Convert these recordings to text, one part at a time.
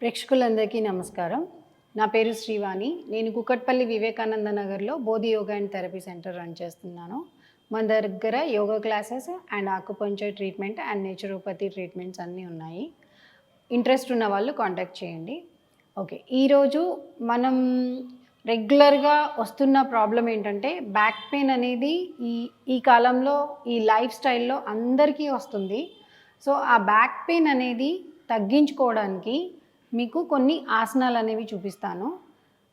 ప్రేక్షకులందరికీ నమస్కారం. నా పేరు శ్రీవాణి. నేను కుకట్పల్లి వివేకానంద నగర్లో Bodhi yoga and therapy center run చేస్తున్నాను. మన దగ్గర yoga classes and acupuncture treatment and naturopathy treatments అన్నీ ఉన్నాయి. ఇంట్రెస్ట్ ఉన్న వాళ్ళు కాంటాక్ట్ చేయండి. ఓకే. ఈరోజు మనం రెగ్యులర్గా వస్తున్న ప్రాబ్లం ఏంటంటే బ్యాక్ పెయిన్ అనేది ఈ ఈ కాలంలో ఈ లైఫ్ స్టైల్లో అందరికీ వస్తుంది. సో ఆ బ్యాక్ పెయిన్ అనేది తగ్గించుకోవడానికి మీకు కొన్ని ఆసనాలు అనేవి చూపిస్తాను.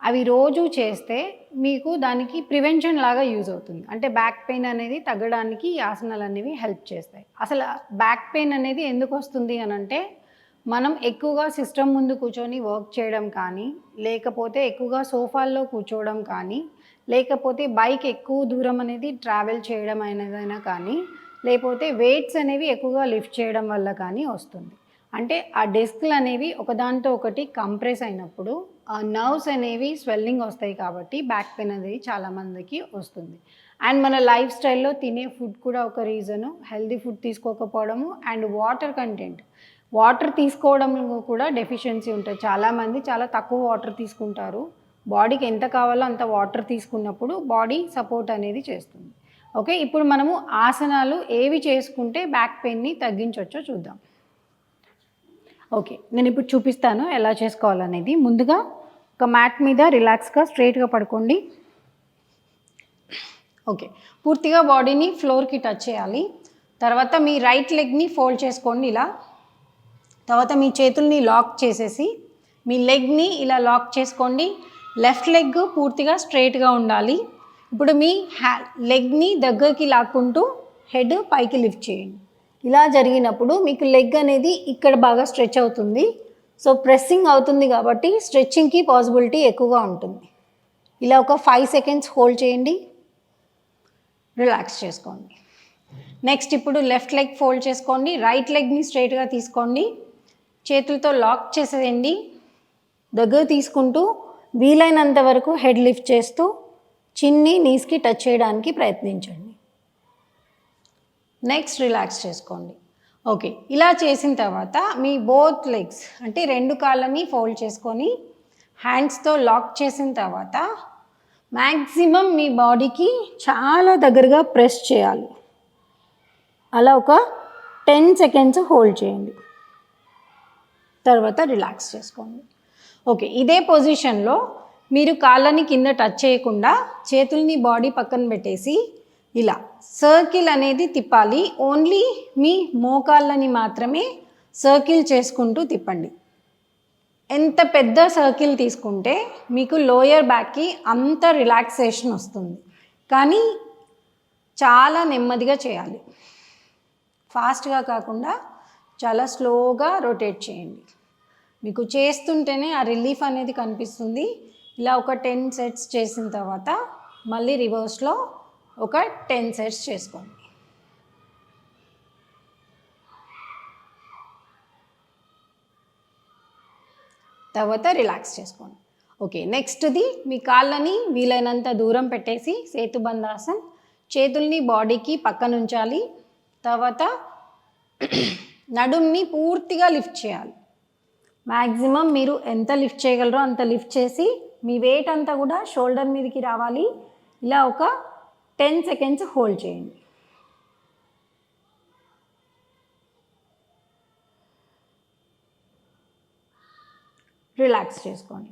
అవి రోజు చేస్తే మీకు దానికి ప్రివెన్షన్ లాగా యూజ్ అవుతుంది. అంటే బ్యాక్ పెయిన్ అనేది తగ్గడానికి ఈ ఆసనాలు అనేవి హెల్ప్ చేస్తాయి. అసలు బ్యాక్ పెయిన్ అనేది ఎందుకు వస్తుంది అని అంటే మనం ఎక్కువగా సిస్టమ్ ముందు కూర్చొని వర్క్ చేయడం కానీ లేకపోతే ఎక్కువగా సోఫాల్లో కూర్చోవడం కానీ లేకపోతే బైక్ ఎక్కువ దూరం అనేది ట్రావెల్ చేయడం అయినదైనా కానీ లేకపోతే వెయిట్స్ అనేవి ఎక్కువగా లిఫ్ట్ చేయడం వల్ల కానీ వస్తుంది. అంటే ఆ డెస్క్లు అనేవి ఒకదాంతో ఒకటి కంప్రెస్ అయినప్పుడు ఆ నర్వ్స్ అనేవి స్వెల్లింగ్ వస్తాయి కాబట్టి బ్యాక్ పెయిన్ అనేది చాలామందికి వస్తుంది. అండ్ మన లైఫ్ స్టైల్లో తినే ఫుడ్ కూడా ఒక రీజను. హెల్దీ ఫుడ్ తీసుకోకపోవడము అండ్ వాటర్ కంటెంట్. వాటర్ తీసుకోవడంలో కూడా డెఫిషియన్సీ ఉంటుంది చాలామంది చాలా తక్కువ వాటర్ తీసుకుంటారు. బాడీకి ఎంత కావాలో అంత వాటర్ తీసుకున్నప్పుడు బాడీ సపోర్ట్ అనేది చేస్తుంది. ఓకే ఇప్పుడు మనము ఆసనాలు ఏవి చేసుకుంటే బ్యాక్ పెయిన్ని తగ్గించవచ్చో చూద్దాం. ఓకే నేను ఇప్పుడు చూపిస్తాను ఎలా చేసుకోవాలనేది. ముందుగా ఒక మ్యాట్ మీద రిలాక్స్గా స్ట్రైట్గా పడుకోండి. ఓకే పూర్తిగా బాడీని ఫ్లోర్కి టచ్ చేయాలి. తర్వాత మీ రైట్ లెగ్ని ఫోల్డ్ చేసుకోండి ఇలా. తర్వాత మీ చేతుల్ని లాక్ చేసేసి మీ లెగ్ని ఇలా లాక్ చేసుకోండి. లెఫ్ట్ లెగ్ పూర్తిగా స్ట్రైట్గా ఉండాలి. ఇప్పుడు మీ హ్యా లెగ్ని దగ్గరికి లాక్కుంటూ హెడ్ పైకి లిఫ్ట్ చేయండి. ఇలా జరిగినప్పుడు మీకు లెగ్ అనేది ఇక్కడ బాగా స్ట్రెచ్ అవుతుంది. సో ప్రెస్సింగ్ అవుతుంది కాబట్టి స్ట్రెచ్చింగ్కి పాసిబిలిటీ ఎక్కువగా ఉంటుంది. ఇలా ఒక ఫైవ్ సెకండ్స్ హోల్డ్ చేయండి. రిలాక్స్ చేసుకోండి. నెక్స్ట్ ఇప్పుడు లెఫ్ట్ లెగ్ ఫోల్డ్ చేసుకోండి. రైట్ లెగ్ని స్ట్రైట్గా తీసుకోండి. చేతులతో లాక్ చేసేయండి. దగ్గర తీసుకుంటూ వీలైనంత వరకు హెడ్ లిఫ్ట్ చేస్తూ చిన్ని నీస్కి టచ్ చేయడానికి ప్రయత్నించండి. నెక్స్ట్ రిలాక్స్ చేసుకోండి. ఓకే ఇలా చేసిన తర్వాత మీ బోత్ లెగ్స్ అంటే రెండు కాళ్ళని ఫోల్డ్ చేసుకొని హ్యాండ్స్తో లాక్ చేసిన తర్వాత మ్యాక్సిమం మీ బాడీకి చాలా దగ్గరగా ప్రెస్ చేయాలి. అలా ఒక టెన్ సెకండ్స్ హోల్డ్ చేయండి. తర్వాత రిలాక్స్ చేసుకోండి. ఓకే ఇదే పొజిషన్లో మీరు కాళ్ళని కింద టచ్ చేయకుండా చేతుల్ని బాడీ పక్కన పెట్టేసి ఇలా. సర్కిల్ అనేది తిప్పాలి. ఓన్లీ మీ మోకాళ్ళని మాత్రమే సర్కిల్ చేసుకుంటూ తిప్పండి. ఎంత పెద్ద సర్కిల్ తీసుకుంటే మీకు లోయర్ బ్యాక్కి అంత రిలాక్సేషన్ వస్తుంది. కానీ చాలా నెమ్మదిగా చేయాలి. ఫాస్ట్గా కాకుండా చాలా స్లోగా రొటేట్ చేయండి. మీకు చేస్తుంటేనే ఆ రిలీఫ్ అనేది కనిపిస్తుంది. ఇలా ఒక టెన్ సెట్స్ చేసిన తర్వాత మళ్ళీ రివర్స్లో ఒక టెన్ సెట్స్ చేసుకోండి. తర్వాత రిలాక్స్ చేసుకోండి. ఓకే నెక్స్ట్ది మీ కాళ్ళని వీలైనంత దూరం పెట్టేసి సేతుబంధాసన్ చేతుల్ని బాడీకి పక్కన ఉంచాలి తర్వాత నడుంని పూర్తిగా లిఫ్ట్ చేయాలి. మ్యాక్సిమం మీరు ఎంత లిఫ్ట్ చేయగలరో అంత లిఫ్ట్ చేసి మీ వెయిట్ అంతా కూడా షోల్డర్ మీదకి రావాలి. ఇలా ఒక టెన్ సెకండ్స్ హోల్డ్ చేయండి. రిలాక్స్ చేసుకోండి.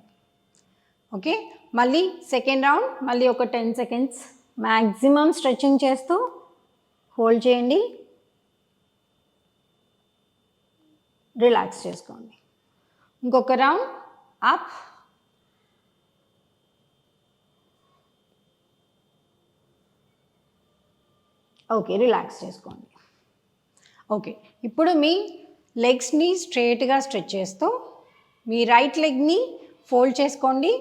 ఓకే? మళ్ళీ సెకండ్ రౌండ్ మళ్ళీ ఒక టెన్ సెకండ్స్ మ్యాక్సిమం స్ట్రెచ్చింగ్ చేస్తూ హోల్డ్ చేయండి. రిలాక్స్ చేసుకోండి. ఇంకొక రౌండ్ అప్. ఓకే రిలాక్స్ చేసుకోండి. ఓకే ఇప్పుడు మీ లెగ్స్ని స్ట్రేట్గా స్ట్రెచ్ చేస్తూ మీ రైట్ లెగ్ని ఫోల్డ్ చేసుకోండి.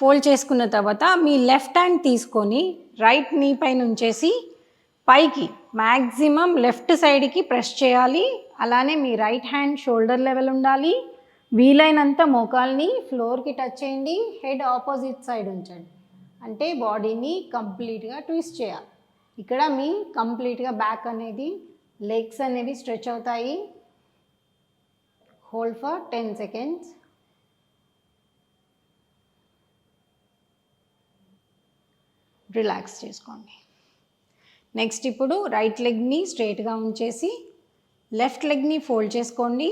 ఫోల్డ్ చేసుకున్న తర్వాత మీ లెఫ్ట్ హ్యాండ్ తీసుకొని రైట్ నీ పైన ఉంచేసి పైకి మ్యాక్సిమం లెఫ్ట్ సైడ్కి ప్రెస్ చేయాలి. అలానే మీ రైట్ హ్యాండ్ షోల్డర్ లెవెల్ ఉండాలి. వీలైనంత మోకాల్ని ఫ్లోర్కి టచ్ చేయండి. హెడ్ ఆపోజిట్ సైడ్ ఉంచండి. అంటే బాడీని కంప్లీట్గా ట్విస్ట్ చేయాలి. ఇక్కడ మీ కంప్లీట్గా బ్యాక్ అనేది లెగ్స్ అనేవి స్ట్రెచ్ అవుతాయి. Hold for ten seconds relax చేసుకోండి. నెక్స్ట్ ఇప్పుడు రైట్ లెగ్ని స్ట్రైట్గా ఉంచేసి లెఫ్ట్ లెగ్ని ఫోల్డ్ చేసుకోండి.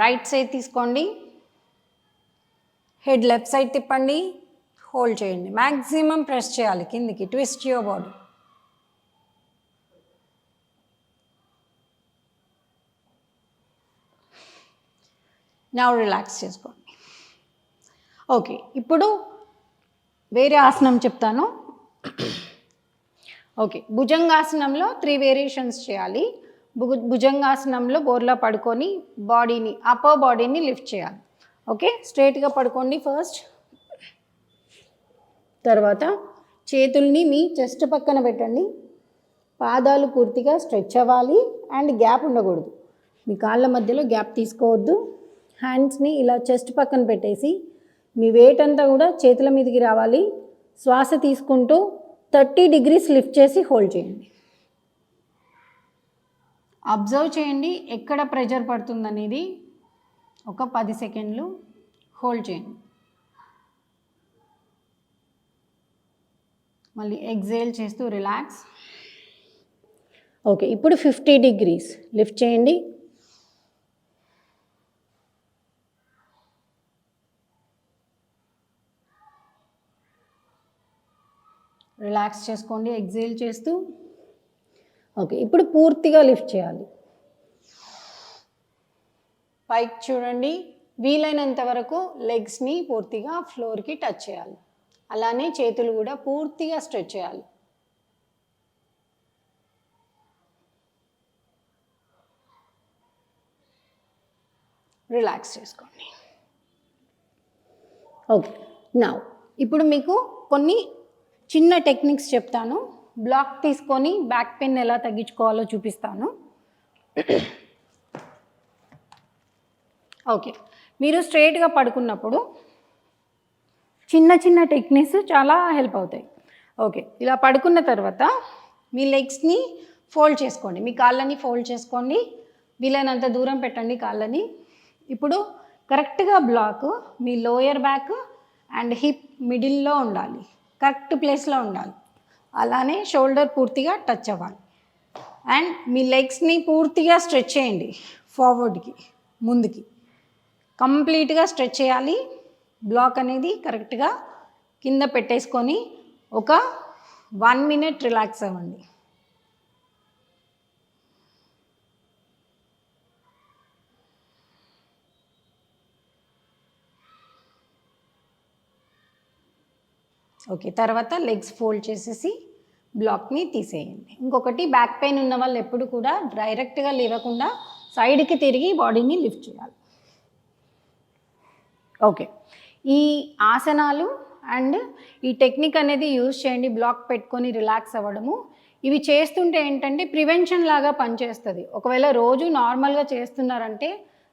రైట్ సైడ్ తీసుకోండి. హెడ్ లెఫ్ట్ సైడ్ తిప్పండి. హోల్డ్ చేయండి. మ్యాక్సిమం ప్రెస్ చేయాలి. కిందికి. ట్విస్ట్ యువర్ బాడీ నా రిలాక్స్ చేసుకోండి. ఓకే ఇప్పుడు వేరే ఆసనం చెప్తాను. ఓకే భుజంగాసనంలో త్రీ వేరియేషన్స్ చేయాలి. భుజంగాసనంలో బోర్లా పడుకొని బాడీని అప్పర్ బాడీని లిఫ్ట్ చేయాలి. ఓకే స్ట్రైట్గా పడుకోండి ఫస్ట్ తర్వాత చేతుల్ని మీ చెస్ట్ పక్కన పెట్టండి. పాదాలు పూర్తిగా స్ట్రెచ్ అవ్వాలి అండ్ గ్యాప్ ఉండకూడదు. మీ కాళ్ళ మధ్యలో గ్యాప్ తీసుకోవద్దు. హ్యాండ్స్ని ఇలా చెస్ట్ పక్కన పెట్టేసి మీ వెయిట్ అంతా కూడా చేతుల మీదకి రావాలి. శ్వాస తీసుకుంటూ థర్టీ డిగ్రీస్ లిఫ్ట్ చేసి హోల్డ్ చేయండి. అబ్జర్వ్ చేయండి ఎక్కడ ప్రెజర్ పడుతుందనేది. ఒక పది సెకండ్లు హోల్డ్ చేయండి. మళ్ళీ ఎగ్జేల్ చేస్తూ రిలాక్స్ ఓకే ఇప్పుడు ఫిఫ్టీ డిగ్రీస్ లిఫ్ట్ చేయండి. రిలాక్స్ చేసుకోండి ఎగ్జేల్ చేస్తూ. ఓకే ఇప్పుడు పూర్తిగా లిఫ్ట్ చేయాలి. పైకి చూడండి. వీలైనంత వరకు లెగ్స్ని పూర్తిగా ఫ్లోర్కి టచ్ చేయాలి. అలానే చేతులు కూడా పూర్తిగా స్ట్రెచ్ చేయాలి. రిలాక్స్ చేసుకోండి. ఓకే నా ఇప్పుడు మీకు కొన్ని చిన్న టెక్నిక్స్ చెప్తాను. బ్లాక్ తీసుకొని బ్యాక్ పెయిన్ ఎలా తగ్గించుకోవాలో చూపిస్తాను. ఓకే మీరు స్ట్రైట్గా పడుకున్నప్పుడు చిన్న చిన్న టెక్నిక్స్ చాలా హెల్ప్ అవుతాయి. ఓకే ఇలా పడుకున్న తర్వాత మీ లెగ్స్ని ఫోల్డ్ చేసుకోండి. మీ కాళ్ళని ఫోల్డ్ చేసుకోండి. వీలైనంత దూరం పెట్టండి కాళ్ళని. ఇప్పుడు కరెక్ట్గా బ్లాక్ మీ లోయర్ బ్యాక్ అండ్ హిప్ మిడిల్లో ఉండాలి. కరెక్ట్ ప్లేస్లో ఉండాలి. అలానే షోల్డర్ పూర్తిగా టచ్ అవ్వాలి. అండ్ మీ లెగ్స్ని పూర్తిగా స్ట్రెచ్ చేయండి. ఫార్వర్డ్కి ముందుకి. కంప్లీట్గా స్ట్రెచ్ చేయాలి. బ్లాక్ అనేది కరెక్ట్గా కింద పెట్టేసుకొని ఒక వన్ మినిట్ రిలాక్స్ అవ్వండి. ఓకే తర్వాత లెగ్స్ ఫోల్డ్ చేసేసి బ్లాక్ని తీసేయండి. ఇంకొకటి బ్యాక్ పెయిన్ ఉన్న వాళ్ళు ఎప్పుడు కూడా డైరెక్ట్గా లేవకుండా సైడ్కి తిరిగి బాడీని లిఫ్ట్ చేయాలి. ఓకే ఈ ఆసనాలు అండ్ ఈ టెక్నిక్ అనేది యూజ్ చేయండి బ్లాక్ పెట్టుకొని రిలాక్స్ అవ్వడము. ఇవి చేస్తుంటే ఏంటంటే ప్రివెన్షన్ లాగా పనిచేస్తుంది. ఒకవేళ రోజు నార్మల్గా చేస్తున్నారంటే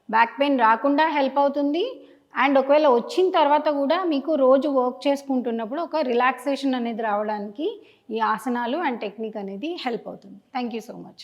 బ్యాక్ పెయిన్ రాకుండా హెల్ప్ అవుతుంది. అండ్ ఒకవేళ వచ్చిన తర్వాత కూడా మీకు రోజు వర్క్ చేసుకుంటున్నప్పుడు ఒక రిలాక్సేషన్ అనేది రావడానికి ఈ ఆసనాలు అండ్ టెక్నిక్ అనేది హెల్ప్ అవుతుంది. Thank you so much